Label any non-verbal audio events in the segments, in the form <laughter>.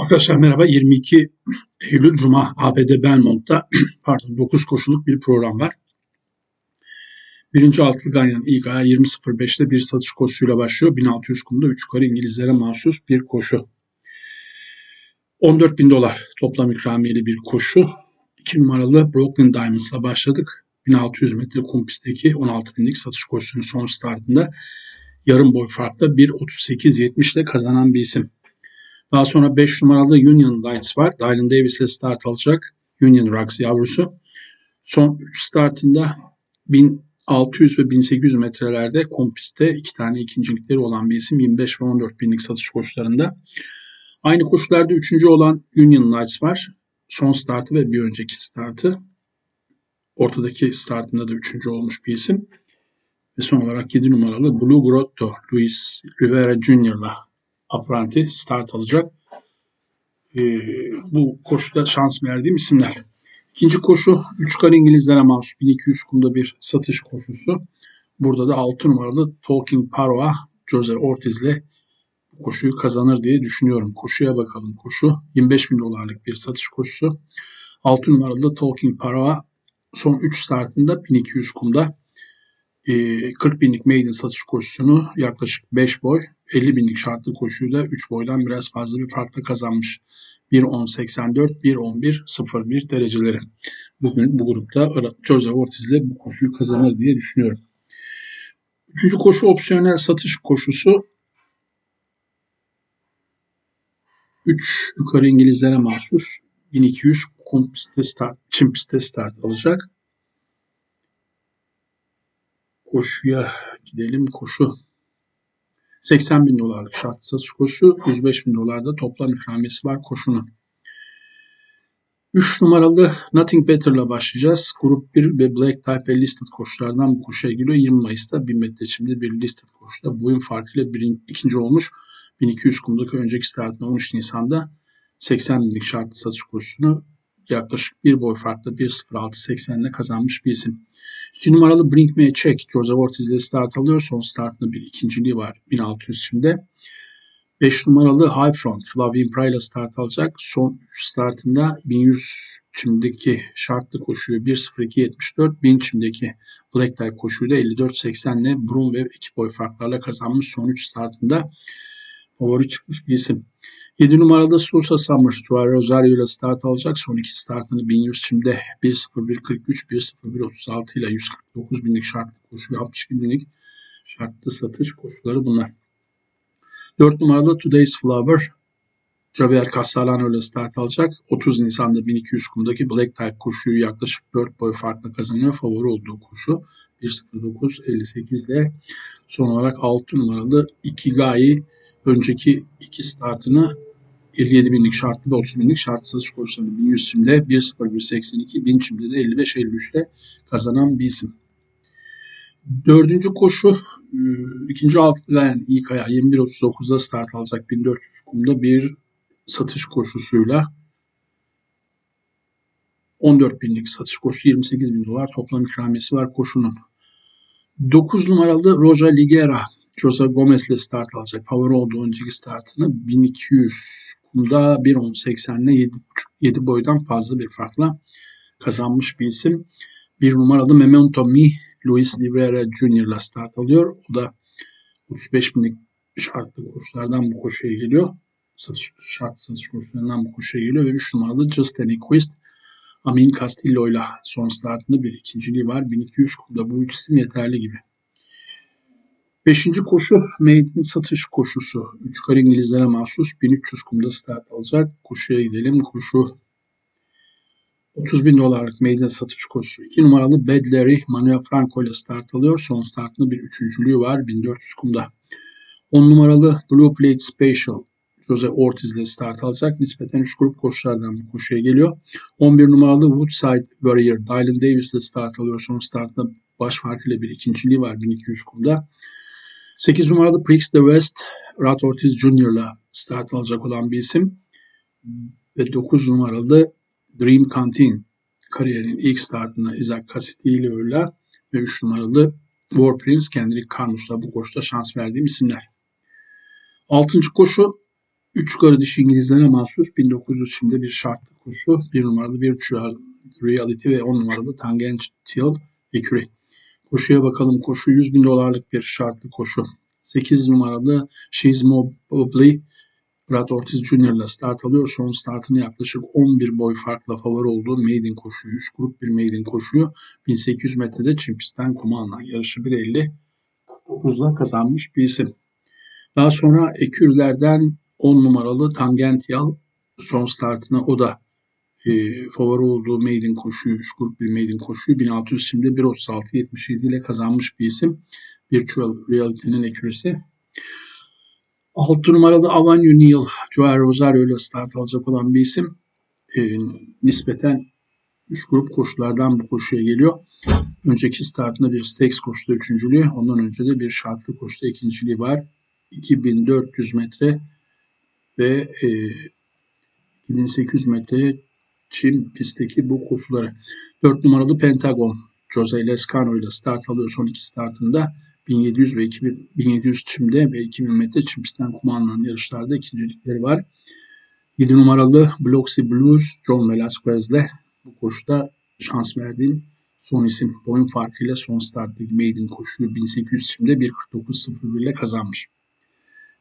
Arkadaşlar merhaba. 22 Eylül Cuma ABD Belmont'ta <clears throat> pardon 9 koşuluk bir program var. Birinci altılı ganyan ilk ayağı 20.05'te bir satış koşusuyla başlıyor. 1600 kumda 3 yukarı İngilizlere mahsus bir koşu. 14 bin dolar toplam ikramiyeli bir koşu. 2 numaralı Brooklyn Diamonds'la başladık. 1600 metre kum pistteki 16 binlik satış koşusunun son startında yarım boy farkla 1.38.70 ile kazanan bir isim. Daha sonra 5 numaralı Union Lights var. Dylan Davis ile start alacak. Union Rocks yavrusu. Son 3 startında 1600 ve 1800 metrelerde kompiste iki tane ikincilikleri olan bir isim 25 ve 14 binlik satış koşularında. Aynı koşularda üçüncü olan Union Lights var. Son startı ve bir önceki startı. Ortadaki startında da üçüncü olmuş bir isim. Ve son olarak 7 numaralı Blue Grotto Luis Rivera Jr.'la Apranti start alacak. E, bu koşuda şans verdiğim isimler. İkinci koşu 3 kar İngilizlere mahsus 1200 kumda bir satış koşusu. Burada da 6 numaralı Talking Paroa Jose Ortiz ile koşuyu kazanır diye düşünüyorum. Koşuya bakalım. Koşu 25 bin dolarlık bir satış koşusu. 6 numaralı Talking Paroa son 3 startında 1200 kumda 40 ee, binlik maiden satış koşusunu yaklaşık 5 boy, 50 binlik şartlı koşuyla 3 boydan biraz fazla bir farkla kazanmış. 1.10.84, 1.11.01 dereceleri. Bugün bu grupta Jose Ortiz ile bu koşuyu kazanır diye düşünüyorum. Üçüncü koşu opsiyonel satış koşusu. 3 yukarı İngilizlere mahsus 1200 kum start, çim pistte start alacak koşuya gidelim. Koşu 80 bin dolarlık şart satış koşu. 105 bin dolarda toplam ikramiyesi var koşunun. 3 numaralı Nothing Better'la başlayacağız. Grup 1 ve Black Type ve Listed koşulardan bu koşuya giriyor. 20 Mayıs'ta 1000 metre çimde bir Listed koşuda boyun farkıyla birin, ikinci olmuş. 1200 kumdaki önceki startında 13 Nisan'da 80 binlik şartlı satış koşusunu yaklaşık bir boy farklı 1.06.80 ile kazanmış bir isim. 2 numaralı a Check. Jose Ortiz ile start alıyor. Son startında bir ikinciliği var 1600 şimdi. 5 numaralı High Front Flavien Pry start alacak. Son 3 startında 1100 çimdeki şartlı koşuyu 1.02.74, 1000 çimdeki Black Type koşuyu da 54.80 ile Brun ve 2 boy farklarla kazanmış son 3 startında favori çıkmış bir isim. 7 numaralı Sousa Summers Joao Rosario ile start alacak. Son iki startını 1100 çimde 1.01.43, 1.01.36 ile 149 binlik şartlı koşu ve 62 binlik şartlı satış koşuları bunlar. 4 numaralı Today's Flower Javier Castellano ile start alacak. 30 Nisan'da 1200 kumdaki Black Type koşuyu yaklaşık 4 boy farklı kazanıyor. Favori olduğu koşu 1.09.58 ile son olarak 6 numaralı Ikigai önceki iki startını 57 binlik şartlı ve 30 binlik şartlı satış koşularını 1100 çimde 1.01.82, 1000 çimde de 55.53'te kazanan bir isim. Dördüncü koşu e, ikinci ilk ayağı 21.39'da start alacak 1400 kumda bir satış koşusuyla 14 binlik satış koşu 28 bin dolar toplam ikramiyesi var koşunun. 9 numaralı Roja Ligera Jose Gomez ile start alacak. Favori olduğu önceki startını 1200 kumda 1.10.80 ile 7, 7 boydan fazla bir farkla kazanmış bir isim. Bir numaralı Memento Mi Luis Jr. ile start alıyor. O da 35 binlik şartlı koşulardan bu koşuya geliyor. Satış, şart satış koşularından bu koşuya geliyor ve 3 numaralı Justin Equist Amin Castillo ile son startında bir ikinciliği var. 1200 kumda bu üç isim yeterli gibi. Beşinci koşu maiden satış koşusu. Üç kar İngilizlere mahsus 1300 kumda start alacak. Koşuya gidelim. Koşu 30 bin dolarlık maiden satış koşusu. 2 numaralı Bad Larry Manuel Franco ile start alıyor. Son startında bir üçüncülüğü var 1400 kumda. 10 numaralı Blue Plate Special Jose Ortiz ile start alacak. Nispeten 3 grup koşulardan bu koşuya geliyor. 11 numaralı Woodside Warrior Dylan Davis ile start alıyor. Son startında baş farkıyla bir ikinciliği var 1200 kumda. 8 numaralı Prix de West Rat Ortiz Jr. ile start alacak olan bir isim. Ve 9 numaralı Dream Canteen kariyerin ilk startına Isaac Castillo ile ve 3 numaralı War Prince Kendrick Carnus'la bu koşuda şans verdiğim isimler. 6. koşu Üç yukarı dişi İngilizlere mahsus 1900 şimdi bir şartlı koşu. Bir numaralı bir Reality ve 10 numaralı Tangential Eküre. Koşuya bakalım. Koşu 100 bin dolarlık bir şartlı koşu. 8 numaralı She's Mobley Brad Ortiz Jr. ile start alıyor. Son startını yaklaşık 11 boy farkla favori olduğu maiden koşuyu, 3 grup bir maiden koşuyu 1800 metrede çim pistten kuma alınan yarışı 1.50 kazanmış bir isim. Daha sonra Ekürler'den 10 numaralı Tangential son startına o da e, favori olduğu maiden koşuyu, 3 grup bir maiden koşuyu 1600 şimdi 1.36.77 ile kazanmış bir isim. Virtual Reality'nin ekürisi. 6 numaralı Avanyo Neil, Joel Rosario ile start alacak olan bir isim. E, nispeten üst grup koşulardan bu koşuya geliyor. Önceki startında bir Stakes koşuda üçüncülüğü, ondan önce de bir şartlı koşuda ikinciliği var. 2400 metre ve e, 2800 metre çim pistteki bu koşuları. 4 numaralı Pentagon, Jose Lescano ile start alıyor son iki startında. 1700 ve 2000, 1700 çimde ve 2000 metre çim pistten kumandanan yarışlarda ikincilikleri var. 7 numaralı Bloxy Blues John Velasquez ile bu koşuda şans verdiğim son isim. Boyun farkıyla son starttaki maiden koşuyu 1800 çimde 1.49.01 ile kazanmış.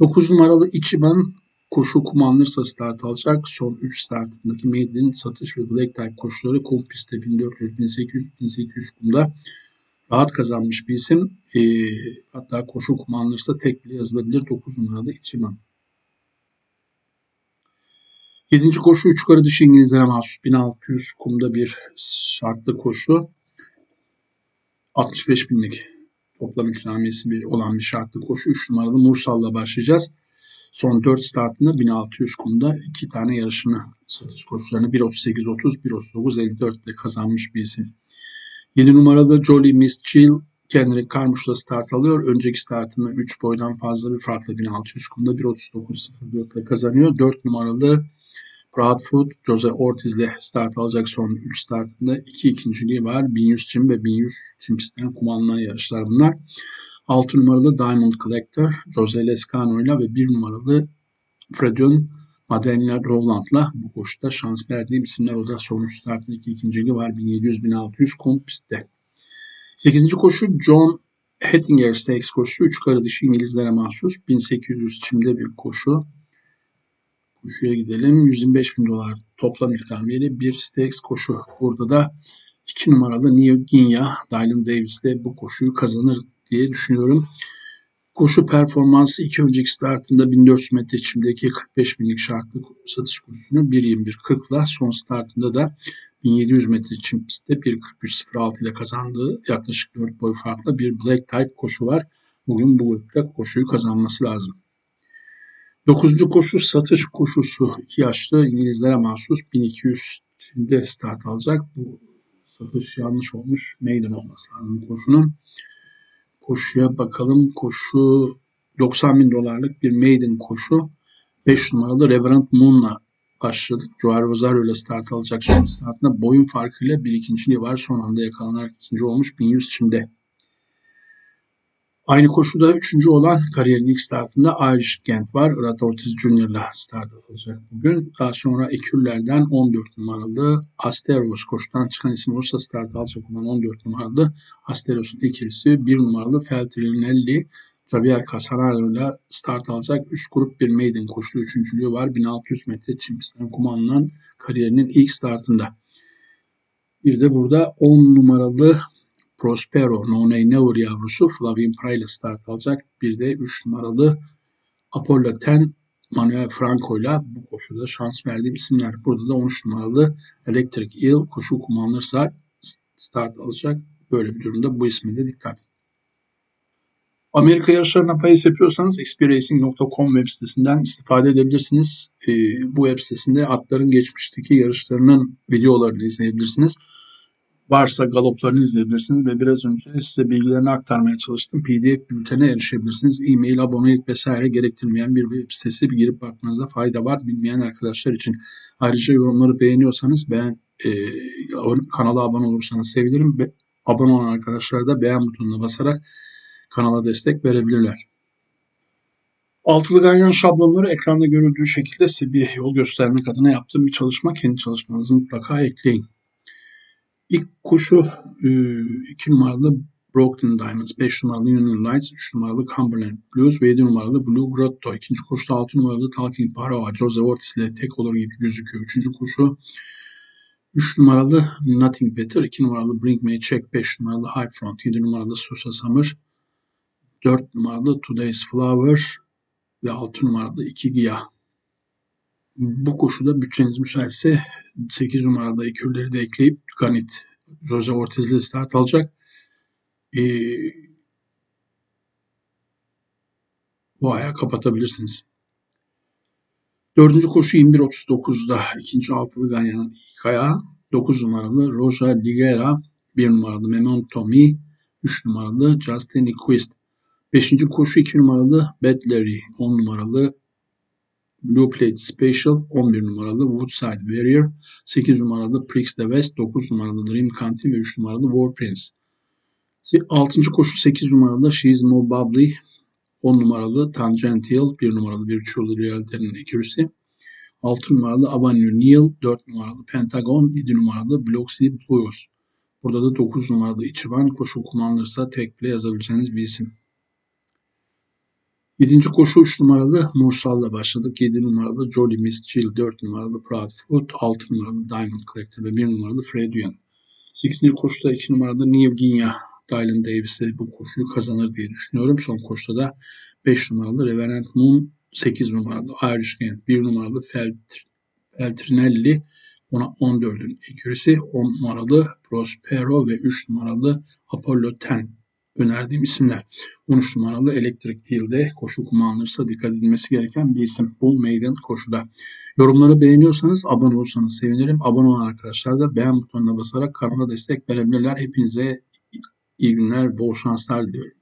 9 numaralı Ichiban koşu kumandanırsa start alacak. Son 3 startındaki maiden satış ve black type koşuları kum pistte 1400, 1800, 1800 kumda rahat kazanmış bir isim. E, hatta koşu kumandanırsa tek bile yazılabilir 9 numaralı Ichiban. 7. koşu 3 yukarı dışı İngilizlere mahsus 1600 kumda bir şartlı koşu. 65 binlik toplam ikramiyesi bir olan bir şartlı koşu. 3 numaralı Mursal'la başlayacağız. Son 4 startında 1600 kumda 2 tane yarışını satış koşularını 1.38.30, 1.39.54 ile kazanmış bir isim. 7 numaralı Jolly Miss Chill Kendrick Carmouche'la start alıyor. Önceki startında 3 boydan fazla bir farkla 1600 kumda 1.39.04 ile kazanıyor. 4 numaralı Bradford Jose Ortiz ile start alacak son 3 startında 2 ikinciliği var. 1100 çim ve 1100 çim pistten kumandanan yarışlar bunlar. 6 numaralı Diamond Collector Jose Lescano ile ve 1 numaralı Fredion Madenia Rowland'la bu koşuda şans verdiğim isimler o da son 3 startında 2 ikinciliği var. 1700-1600 kum pistte. 8. koşu John Hettinger Stakes koşusu. 3 karı dışı İngilizlere mahsus. 1800 çimde bir koşu. Koşuya gidelim. 125 bin dolar toplam ikramiyeli bir stakes koşu. Burada da 2 numaralı New Ginya Dylan Davis de bu koşuyu kazanır diye düşünüyorum. Koşu performansı iki önceki startında 1400 metre çimdeki 45 binlik şartlı satış kursunu 1.21.40 ile son startında da 1700 metre çim pistte 1.43.06 ile kazandığı yaklaşık 4 boy farklı bir black type koşu var. Bugün bu grupta koşuyu kazanması lazım. Dokuzuncu koşu satış koşusu. 2 yaşlı İngilizlere mahsus 1200 şimdi start alacak. Bu satış yanlış olmuş. Maiden olması lazım koşunun. Koşuya bakalım. Koşu 90 bin dolarlık bir maiden koşu. 5 numaralı Reverend Moon'la başladık. Joao Rosario ile start alacak. Son startında boyun farkıyla bir ikinciliği var. Son anda yakalanarak ikinci olmuş 1100 çimde. Aynı koşuda üçüncü olan kariyerin ilk startında Irish Gent var. Rat Ortiz ile start alacak bugün. Daha sonra Ekürler'den 14 numaralı Asteros koşudan çıkan isim olursa start alacak olan 14 numaralı Asteros'un ikilisi 1 numaralı Feltrinelli Javier Casanaro ile start alacak. Üst grup bir maiden koştu. Üçüncülüğü var. 1600 metre çim pistten kumandanan kariyerinin ilk startında. Bir de burada 10 numaralı Prospero, Noney Never yavrusu Flavien Pry start alacak. Bir de 3 numaralı Apollo 10 Manuel Franco ile bu koşuda şans verdiğim isimler. Burada da 13 numaralı Electric Eel koşu kullanılırsa start alacak. Böyle bir durumda bu isme de dikkat. Amerika yarışlarına payıs yapıyorsanız xpracing.com web sitesinden istifade edebilirsiniz. Ee, bu web sitesinde atların geçmişteki yarışlarının videolarını izleyebilirsiniz varsa galoplarını izleyebilirsiniz ve biraz önce size bilgilerini aktarmaya çalıştım. PDF bültene erişebilirsiniz. E-mail, abonelik vesaire gerektirmeyen bir web sitesi bir girip bakmanızda fayda var bilmeyen arkadaşlar için. Ayrıca yorumları beğeniyorsanız beğen e, kanala abone olursanız sevinirim. Be, abone olan arkadaşlar da beğen butonuna basarak kanala destek verebilirler. Altılı ganyan şablonları ekranda görüldüğü şekilde size bir yol göstermek adına yaptığım bir çalışma. Kendi çalışmanızı mutlaka ekleyin. İlk kuşu 2 numaralı Broken Diamonds, 5 numaralı Union Lights, 3 numaralı Cumberland Blues ve 7 numaralı Blue Grotto. İkinci koşuda 6 numaralı Talking Paroa, Jose Ortiz ile tek olur gibi gözüküyor. Üçüncü koşu 3 numaralı Nothing Better, 2 numaralı Bring Me Check, 5 numaralı High Front, 7 numaralı Susa Summer, 4 numaralı Today's Flower ve 6 numaralı Ikigiya. Bu koşuda bütçeniz müsaitse 8 numaralı ekürleri de ekleyip Ganit Jose Ortiz'le start alacak. Ee, bu ayağı kapatabilirsiniz. Dördüncü koşu 21.39'da ikinci altılı ganyanın ilk ayağı 9 numaralı Roja Ligera, 1 numaralı Memento Mi, 3 numaralı Justin Equist. Beşinci koşu 2 numaralı Bedlery, 10 numaralı Blue Plate Special, 11 numaralı Woodside Warrior, 8 numaralı Prix de West, 9 numaralı Dream County ve 3 numaralı War Prince. 6. koşu 8 numaralı She's More Bubbly, 10 numaralı Tangential, 1 numaralı Virtual Reality'nin ekürisi, 6 numaralı Avenue Neil, 4 numaralı Pentagon, 7 numaralı Bloxy Blues. Burada da 9 numaralı Ichiban koşu kullanılırsa tek bile yazabileceğiniz bir isim. 7. koşu 3 numaralı Mursal'la başladık. 7 numaralı Jolly Miss Jill, 4 numaralı Proud Foot, 6 numaralı Diamond Collector ve 1 numaralı Fredian. 8. koşuda 2 numaralı New Guinea, Dylan Davis de bu koşuyu kazanır diye düşünüyorum. Son koşuda da 5 numaralı Reverend Moon, 8 numaralı Irish Gent, 1 numaralı Felt, Feltrinelli, ona 14'ün ekürisi, 10 numaralı Prospero ve 3 numaralı Apollo 10 önerdiğim isimler. 13 numaralı Electric Field'e koşu kullanılırsa dikkat edilmesi gereken bir isim. Bu maiden koşuda. Yorumları beğeniyorsanız abone olursanız sevinirim. Abone olan arkadaşlar da beğen butonuna basarak kanala destek verebilirler. Hepinize iyi günler, bol şanslar diliyorum.